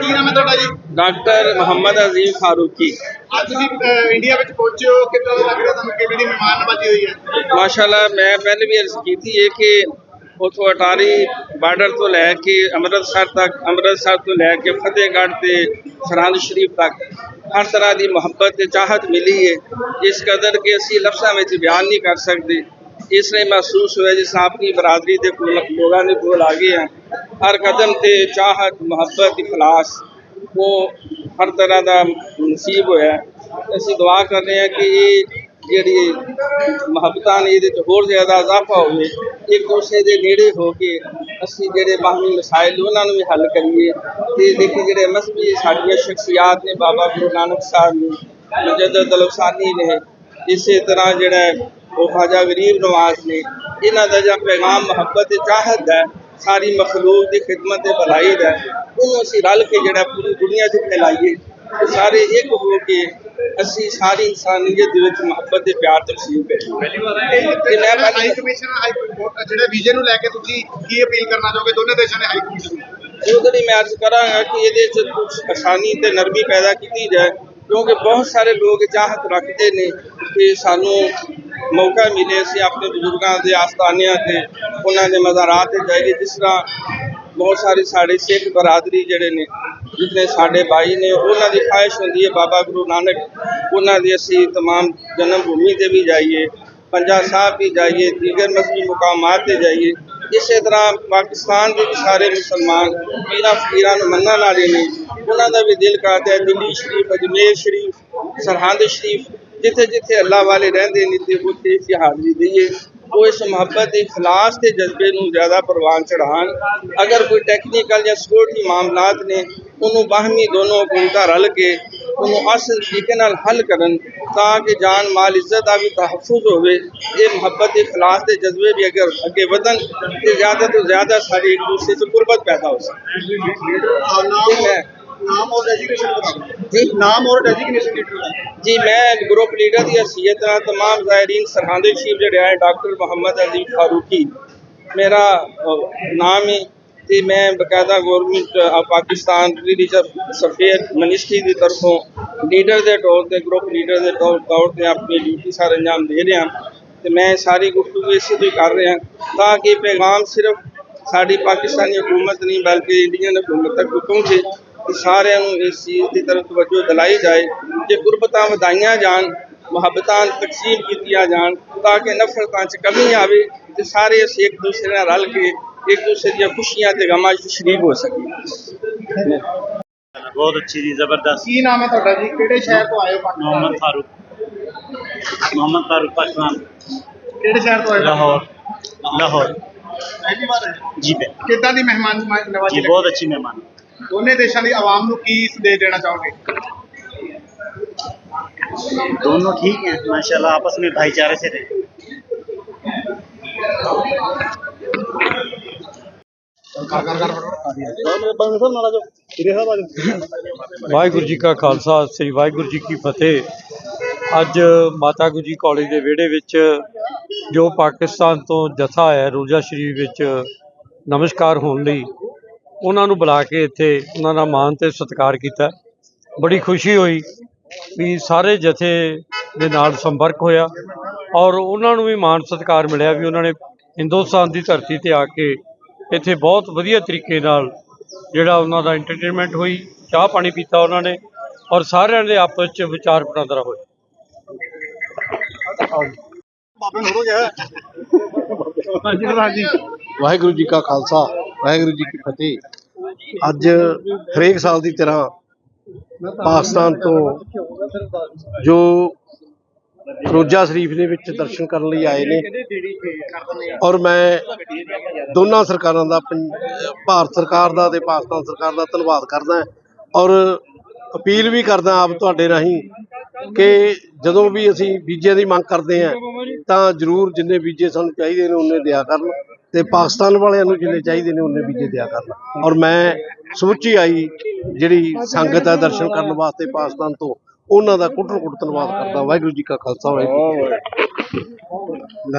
ਕੀ ਨਾਮ ਹੈ ਤੁਹਾਡਾ ਜੀ? ਡਾਕਟਰ ਮੁਹੰਮਦ ਅਜ਼ੀਮ ਫਾਰੂਕੀ। ਅੱਜ ਤੁਸੀਂ ਅਹ, ਇੰਡੀਆ ਵਿੱਚ ਪਹੁੰਚੇ ਹੋ ਕਿੱਦਾਂ ਦਾ ਲੱਗ ਰਿਹਾ ਤੁਹਾਨੂੰ? ਕਿਵੇਂ ਦੀ ਮਹਿਮਾਨ ਨਵਾਜ਼ੀ ਹੋਈ ਹੈ? ਮਾਸ਼ਾਅੱਲਾ ਮੈਂ ਪਹਿਲੇ ਵੀ ਅਰਜ਼ ਕੀਤੀ ਹੈ ਕਿ ਉਥੋਂ ਅਟਾਰੀ ਬਾਰਡਰ ਤੋਂ ਲੈ ਕੇ ਅੰਮ੍ਰਿਤਸਰ ਤੱਕ ਅੰਮ੍ਰਿਤਸਰ ਤੋਂ ਲੈ ਕੇ ਫਤਿਹਗੜ੍ਹ ਤੇ ਸਰਹੰਦ ਸ਼ਰੀਫ ਤੱਕ ਹਰ ਤਰ੍ਹਾਂ ਦੀ ਮੁਹੱਬਤ ਤੇ ਚਾਹਤ ਮਿਲੀ ਹੈ। ਇਸ ਕਦਰ ਕਿ ਅਸੀਂ ਲਫ਼ਜ਼ਾਂ ਵਿੱਚ ਬਿਆਨ ਨਹੀਂ ਕਰ ਸਕਦੇ। ਇਸ ਲਈ ਮਹਿਸੂਸ ਹੋਇਆ ਜਿਸ ਤਰ੍ਹਾਂ ਆਪਣੀ ਬਰਾਦਰੀ ਦੇ ਕੋਲ ਲੋਕਾਂ ਦੇ ਕੋਲ ਆ ਗਏ ਹਾਂ। ਹਰ ਕਦਮ ਤੇ ਚਾਹਤ ਮੁਹੱਬਤ, ਇਖਲਾਸ, ਉਹ ਹਰ ਤਰ੍ਹਾਂ ਦਾ ਨਸੀਬ ਹੋਇਆ। ਅਸੀਂ ਦੁਆ ਕਰ ਰਹੇ ਹਾਂ ਕਿ ਇਹ ਜਿਹੜੀ ਮੁਹੱਬਤਾਂ ਨੇ, ਇਹਦੇ 'ਚ ਹੋਰ ਜ਼ਿਆਦਾ ਇਜ਼ਾਫਾ ਹੋਵੇ, ਇੱਕ ਦੂਸਰੇ ਦੇ ਨੇੜੇ ਹੋ ਕੇ ਅਸੀਂ ਜਿਹੜੇ ਬਾਹਮੀ ਮਸਾਇਲ ਉਹਨਾਂ ਨੂੰ ਵੀ ਹੱਲ ਕਰੀਏ। ਤੇ ਦੇਖੀ ਜਿਹੜੇ ਮਸਬੀ ਸਾਡੀਆਂ ਸ਼ਖਸੀਅਤ ਨੇ, ਬਾਬਾ ਗੁਰੂ ਨਾਨਕ ਸਾਹਿਬ ਨੇ ਮੁਜੱਦਦ ਦਲਸਾਨੀ ਨੇ, ਇਸੇ ਤਰ੍ਹਾਂ ਜਿਹੜਾ ਉਹ ਖਾਜਾ ਗਰੀਬ ਨਵਾਜ਼ ਨੇ, ਇਹਨਾਂ ਦਾ ਜਿਹੜਾ ਪੈਗਾਮ ਮੁਹੱਬਤ ਤੇ ਚਾਹਤ ਹੈ ਸਾਰੀ ਮਖਲੂਕ ਦੀ ਖਿਦਮਤ ਤੇ ਭਲਾਈ ਦਾ ਉਹਨੂੰ ਅਸੀਂ ਰਲ ਕੇ ਜਿਹੜਾ ਪੂਰੀ ਦੁਨੀਆ 'ਚ ਫੈਲਾਈਏ ਸਾਰੇ ਇੱਕ ਹੋ ਕੇ ਅਸੀਂ ਸਾਰੀ ਇਨਸਾਨੀਅਤ ਦੇ ਵਿੱਚ ਮੁਹੱਬਤ ਤੇ ਪਿਆਰ ਤਕਸੀਮ ਕਰੀਏ। ਤੇ ਮੈਂ ਹਾਈ ਪਹਿਲੇ ਕਮਿਸ਼ਨ ਹਾਈ ਜਿਹੜੇ ਵੀਜ਼ੇ ਨੂੰ ਲੈ ਕੇ ਤੁਸੀਂ ਕੀ ਅਪੀਲ ਕਰਨਾ ਚਾਹੋਗੇ? ਦੋਨੇ ਦੇਸ਼ਾਂ ਦੇ ਹਾਈ ਕਮਿਸ਼ਨ ਨੂੰ ਉਹਦੇ ਲਈ ਮੈਂ ਅਰਜ਼ ਕਰਾਂਗਾ ਕਿ ਇਹਦੇ 'ਚ ਕੁਛ ਆਸਾਨੀ ਤੇ ਨਰਮੀ ਪੈਦਾ ਕੀਤੀ ਜਾਏ ਕਿਉਂਕਿ ਬਹੁਤ ਸਾਰੇ ਲੋਕ ਚਾਹਤ ਰੱਖਦੇ ਨੇ ਕਿ ਸਾਨੂੰ ਮੌਕਾ ਮਿਲੇ ਅਸੀਂ ਆਪਣੇ ਬਜ਼ੁਰਗਾਂ ਦੇ ਆਸਤਾਨਿਆਂ ਤੇ ਉਹਨਾਂ ਦੇ ਮਜ਼ਾਰਾਤ ਤੇ ਜਾਈਏ ਜਿਸ ਤਰ੍ਹਾਂ ਬਹੁਤ ਸਾਰੇ ਸਾਡੇ ਸਿੱਖ ਬਰਾਦਰੀ ਜਿਹੜੇ ਨੇ ਜਿਤਨੇ ਸਾਡੇ ਭਾਈ ਨੇ ਉਹਨਾਂ ਦੀ ਖਾਹਿਸ਼ ਹੁੰਦੀ ਹੈ ਬਾਬਾ ਗੁਰੂ ਨਾਨਕ ਉਹਨਾਂ ਦੀ ਅਸੀਂ तमाम ਜਨਮ ਭੂਮੀ ਤੇ ਵੀ ਜਾਈਏ ਪੰਜਾ ਸਾਹਿਬ ਵੀ ਜਾਈਏ ਦੀਗਰ ਮਸਜਿਦ ਮੁਕਾਮਾਤ ਤੇ ਜਾਈਏ ਇਸੇ ਤਰ੍ਹਾਂ ਪਾਕਿਸਤਾਨ ਦੇ ਵੀ ਸਾਰੇ ਮੁਸਲਮਾਨ ਪੀਰਾਂ ਫਕੀਰਾਂ ਨੂੰ ਮੰਨਣ ਵਾਲੇ ਨੇ ਉਹਨਾਂ ਦਾ ਵੀ ਦਿਲ ਕਰਦਾ ਹੈ ਦਿੱਲੀ ਸ਼ਰੀਫ ਅਜਮੇਰ ਸ਼ਰੀਫ ਸਰਹੰਦ ਸ਼ਰੀਫ ਜਿੱਥੇ ਜਿੱਥੇ ਅੱਲਾਹ ਵਾਲੇ ਰਹਿੰਦੇ ਨੇ ਤੇ ਉੱਥੇ ਅਸੀਂ ਹਾਜ਼ਰੀ ਦਈਏ ਉਹ ਇਸ ਮੁਹੱਬਤ ਦੇ ਇਖਲਾਸ ਤੇ ਜਜ਼ਬੇ ਨੂੰ ਜ਼ਿਆਦਾ ਪ੍ਰਵਾਨ ਚੜਾਉਣ ਅਗਰ ਕੋਈ ਟੈਕਨੀਕਲ ਜਾਂ ਸਿਕਿਉਰਿਟੀ ਮਾਮਲਾਤ ਨੇ ਉਹਨੂੰ ਬਾਹਮੀ ਦੋਨੋਂ ਹਕੂਮਤਾਂ ਰਲ ਕੇ ਉਹਨੂੰ ਅਸਲ ਤਰੀਕੇ ਨਾਲ ਹੱਲ ਕਰਨ ਤਾਂ ਕਿ ਜਾਨ ਮਾਲ ਇੱਜ਼ਤ ਦਾ ਵੀ ਤਹਫੁਜ਼ ਹੋਵੇ ਇਹ ਮੁਹੱਬਤ ਦੇ ਇਖਲਾਸ ਦੇ ਜਜ਼ਬੇ ਵੀ ਅਗਰ ਅੱਗੇ ਵਧਣ ਤੇ ਜ਼ਿਆਦਾ ਤੋਂ ਜ਼ਿਆਦਾ ਸਾਡੀ ਇੱਕ ਦੂਸਰੇ ਤੋਂ ਗੁਰਬਤ ਪੈਦਾ ਹੋ ਸਕੇ नाम और जी। नाम और जी मैं ग्रुप लीडर या सीएत तमाम ज़ायरीन सरहद शरीफ जोड़े हैं डॉक्टर मोहम्मद अजीम फारूकी। मेरा नाम है कि मैं बकायदा government Pakistan religious affair ministry की तरफों लीडर के तौर पर ग्रुप लीडर के तौर तौर पर अपनी ड्यूटी सारे अंजाम दे रहा तो मैं सारी गुफ्तु इसी कर रहा ताकि पैगाम सिर्फ़ साड़ी पाकिस्तानी हुकूमत नहीं बल्कि इंडियन हुकूमत तक पहुँचे। ਕਿ ਸਾਰਿਆਂ ਨੂੰ ਇਸ ਚੀਜ਼ ਦੀ ਤਰਫ ਤਵੱਜੋ ਦਿਲਾਈ ਜਾਏ ਕਿ ਗੁਰਬਤਾਂ ਵਧਾਈਆਂ ਜਾਣ ਮੁਹੱਬਤਾਂ ਤਕਸੀਮ ਕੀਤੀਆਂ ਜਾਣ ਤਾਂ ਕਿ ਨਫ਼ਰਤਾਂ 'ਚ ਕਮੀ ਆਵੇ ਤੇ ਸਾਰੇ ਅਸੀਂ ਇੱਕ ਦੂਸਰੇ ਨਾਲ ਰਲ ਕੇ ਇੱਕ ਦੂਸਰੇ ਦੀਆਂ ਖੁਸ਼ੀਆਂ ਤੇ ਗਮਾਂ 'ਚ ਸ਼ਰੀਕ ਹੋ ਸਕੀਏ। ਬਹੁਤ ਅੱਛੀ ਜੀ ਜ਼ਬਰਦਸਤ। ਕੀ ਨਾਮ ਹੈ ਤੁਹਾਡਾ ਜੀ? ਕਿਹੜੇ ਸ਼ਹਿਰ ਤੋਂ ਆਏ ਹੋ ਮੁਹੰਮਦ ਫਾਰੂਕ। ਮੁਹੰਮਦ ਫਾਰੂਕ ਪਾਕਿਸਤਾਨ। ਕਿਹੜੇ ਸ਼ਹਿਰ ਤੋਂ ਆਏ ਲਾਹੌਰ। ਲਾਹੌਰ। ਪਹਿਲੀ ਵਾਰ ਜੀ ਬੇ ਕਿੱਦਾਂ ਦੀ ਮਹਿਮਾਨ ਨਵਾਜ਼ੀ ਜੀ ਬਹੁਤ ਅੱਛੀ ਮਹਿਮਾਨ। ਦੋਨੇ ਦੇਸ਼ਾਂ ਦੀ ਆਵਾਮ ਨੂੰ ਕੀ ਸੰਦੇਸ਼ ਦੇਣਾ ਚਾਹੋਗੇ दोनों ठीक हैं माशाल्लाह आपस में भाईचारे से रहे ਵਾਹਿਗੁਰੂ ਜੀ ਕਾ ਖਾਲਸਾ ਸ੍ਰੀ ਵਾਹਿਗੁਰੂ ਜੀ ਕੀ ਫਤਿਹ ਅੱਜ ਮਾਤਾ ਗੁਜਰੀ ਕਾਲਜ ਦੇ ਵਿਹੜੇ ਵਿੱਚ ਜੋ ਪਾਕਿਸਤਾਨ ਤੋਂ ਜਥਾ ਆਇਆ ਰੋਜ਼ਾ ਸ਼ਰੀਫ ਵਿੱਚ ਨਮਸਕਾਰ ਹੋਣ ਲਈ ਉਹਨਾਂ ਨੂੰ ਬੁਲਾ ਕੇ ਇੱਥੇ ਉਹਨਾਂ ਦਾ ਮਾਣ ਤੇ ਸਤਿਕਾਰ ਕੀਤਾ। ਬੜੀ ਖੁਸ਼ੀ ਹੋਈ ਵੀ ਸਾਰੇ ਜਥੇ ਦੇ ਨਾਲ ਸੰਪਰਕ ਹੋਇਆ ਔਰ ਉਹਨਾਂ ਨੂੰ ਵੀ ਮਾਣ ਸਤਿਕਾਰ ਮਿਲਿਆ ਵੀ ਉਹਨਾਂ ਨੇ ਹਿੰਦੁਸਤਾਨ ਦੀ ਧਰਤੀ ਤੇ ਆ ਕੇ ਇੱਥੇ ਬਹੁਤ ਵਧੀਆ ਤਰੀਕੇ ਨਾਲ ਜਿਹੜਾ ਉਹਨਾਂ ਦਾ ਐਂਟਰਟੇਨਮੈਂਟ ਹੋਈ ਚਾਹ ਪਾਣੀ ਪੀਤਾ ਉਹਨਾਂ ਨੇ ਔਰ ਸਾਰਿਆਂ ਦੇ ਆਪਸ ਵਿੱਚ ਵਿਚਾਰ ਵਟਾਂਦਰਾ ਹੋਇਆ। ਬਾਬੇ ਨੂੰ ਹੋ ਗਿਆ ਹਾਂਜੀ ਪ੍ਰਧਾਨ ਜੀ ਵਾਹਿਗੁਰੂ ਜੀ ਕਾ ਖਾਲਸਾ। ਵਾਹਿਗੁਰੂ ਜੀ ਕੀ ਫਤਿਹ। ਅੱਜ ਹਰੇਕ ਸਾਲ ਦੀ ਤਰ੍ਹਾਂ ਪਾਕਿਸਤਾਨ ਤੋਂ ਜੋ ਰੋਜ਼ਾ ਸ਼ਰੀਫ ਦੇ ਵਿੱਚ ਦਰਸ਼ਨ ਕਰਨ ਲਈ ਆਏ ਨੇ ਔਰ ਮੈਂ ਦੋਨਾਂ ਸਰਕਾਰਾਂ ਦਾ ਭਾਰਤ ਸਰਕਾਰ ਦਾ ਤੇ ਪਾਕਿਸਤਾਨ ਸਰਕਾਰ ਦਾ ਧੰਨਵਾਦ ਕਰਦਾ ਔਰ ਅਪੀਲ ਵੀ ਕਰਦਾ ਆਪ ਤੁਹਾਡੇ ਰਾਹੀਂ ਕਿ ਜਦੋਂ ਵੀ ਅਸੀਂ ਵੀਜ਼ੇ ਦੀ ਮੰਗ ਕਰਦੇ ਹਾਂ ਤਾਂ ਜ਼ਰੂਰ ਜਿੰਨੇ ਬੀਜੇ ਸਾਨੂੰ ਚਾਹੀਦੇ ਨੇ, ਉਹਨੇ ਦਿਆ ਕਰਨ। ਤੇ ਪਾਕਿਸਤਾਨ ਵਾਲਿਆਂ ਨੂੰ ਜਿੰਨੇ ਚਾਹੀਦੇ ਨੇ ਉਹਨੇ ਬੀਜੇ ਦਿਆ ਕਰਨ। ਔਰ ਮੈਂ ਸਮੁੱਚੀ ਆਈ ਜਿਹੜੀ ਸੰਗਤ ਹੈ ਦਰਸ਼ਨ ਕਰਨ ਵਾਸਤੇ ਪਾਕਿਸਤਾਨ ਤੋਂ, ਉਹਨਾਂ ਦਾ ਕੁੱਟਣ ਕੁੱਟ ਧੰਨਵਾਦ ਕਰਦਾ। ਵਾਹਿਗੁਰੂ ਜੀ ਕਾ ਖਾਲਸਾ, ਵਾਹਿਗੁਰੂ ਜੀ